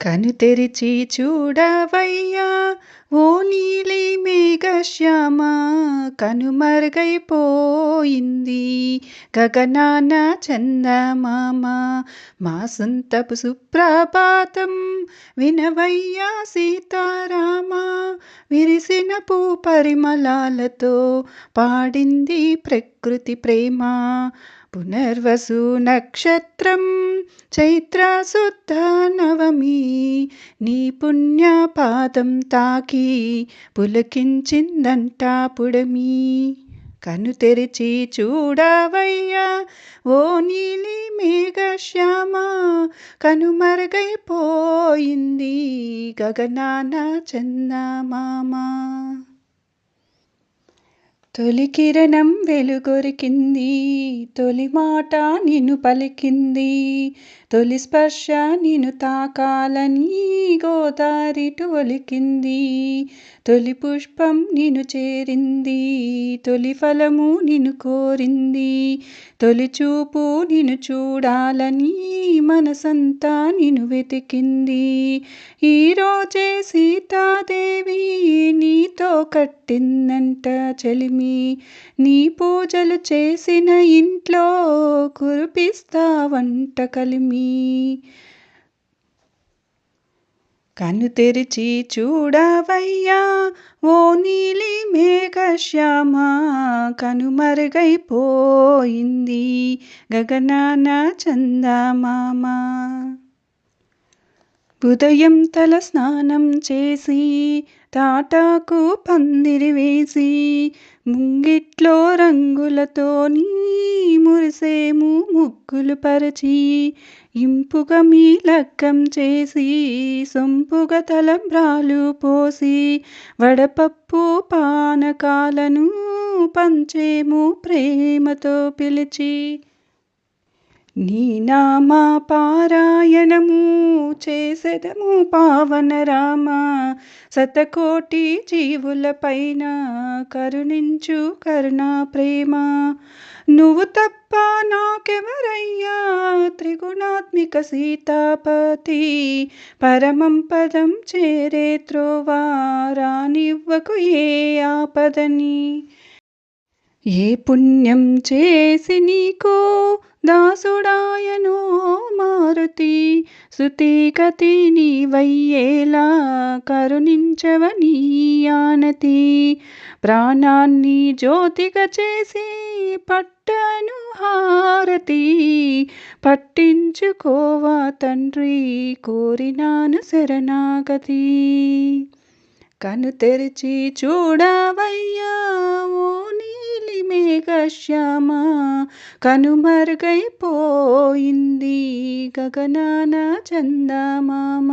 కను తెరిచి చూడవయ్యా ఓ నీలి మేఘశ్యామ కనుమరుగైపోయింది గగనాన చందమామ మా సొంతపు సుప్రభాతం వినవయ్యా సీతారామ విరిసిన పూ పరిమళాలతో పాడింది ప్రకృతి ప్రేమ. పునర్వసు నక్షత్రం చైత్రశుద్ధ నవమి నీ పుణ్య పాదం తాకి పులకించిందంట పుడమీ కను తెరిచి చూడవయ్యా ఓ నీలి మేఘశ్యామ కనుమరుగైపోయింది గగనాన చందమామ. తొలి కిరణం వెలుగొరికింది. తొలి మాట నిన్ను పలికింది. తొలి స్పర్శ నిన్ను తాకాలని గోదారిటు ఒలికింది. తొలి పుష్పం నిన్ను చేరింది. తొలి ఫలము నిన్ను కోరింది. తొలి చూపు నిన్ను చూడాలని మనసంతా నిన్ను వెతికింది. ఈరోజే సీతాదేవి నీతో కట్టిందంట చెలిమి. నీ పూజలు చేసిన ఇంట్లో కురిపిస్తావంట కలిమి. కను తెరిచి చూడవయ్యా ఓ నీలి మేఘశ్యామ కనుమరుగైపోయింది గగనాన చందమామ. ఉదయం తల స్నానం చేసి తాటాకు పందిరి వేసి ముంగిట్లో రంగులతో నీ మురిసేము ముగ్గులు పరిచి ఇంపుగా మీ లగ్గం చేసి సొంపుగా తలంబ్రాలు పోసి వడపప్పు పానకాలను పంచేము ప్రేమతో పిలిచి. నీ నామా పారాయణము చేసెదము పావన రామ. శతకోటి జీవుల పైన కరుణించు కరుణా ప్రేమ. నువ్వు తప్ప నాకెవరయ్యా? త్రిగుణాత్మిక సీతాపతి. పరమం పదం చేరే త్రోవా రానివ్వకు ఏ ఆపదని. ఏ పుణ్యం చేసి నీకో దాసుడాయనో మారుతి శృతిగతి నీవయ్యేలా కరుణించవని ఆనతి. ప్రాణాన్ని జ్యోతిగా చేసి పట్టను హారతి పట్టించుకోవా తండ్రి కోరినాను శరణాగతి. కను తెరిచి చూడవయ్యా నీలి మేఘశ్యామ కనుమరుగైపోయింది గగనాన చందమామ.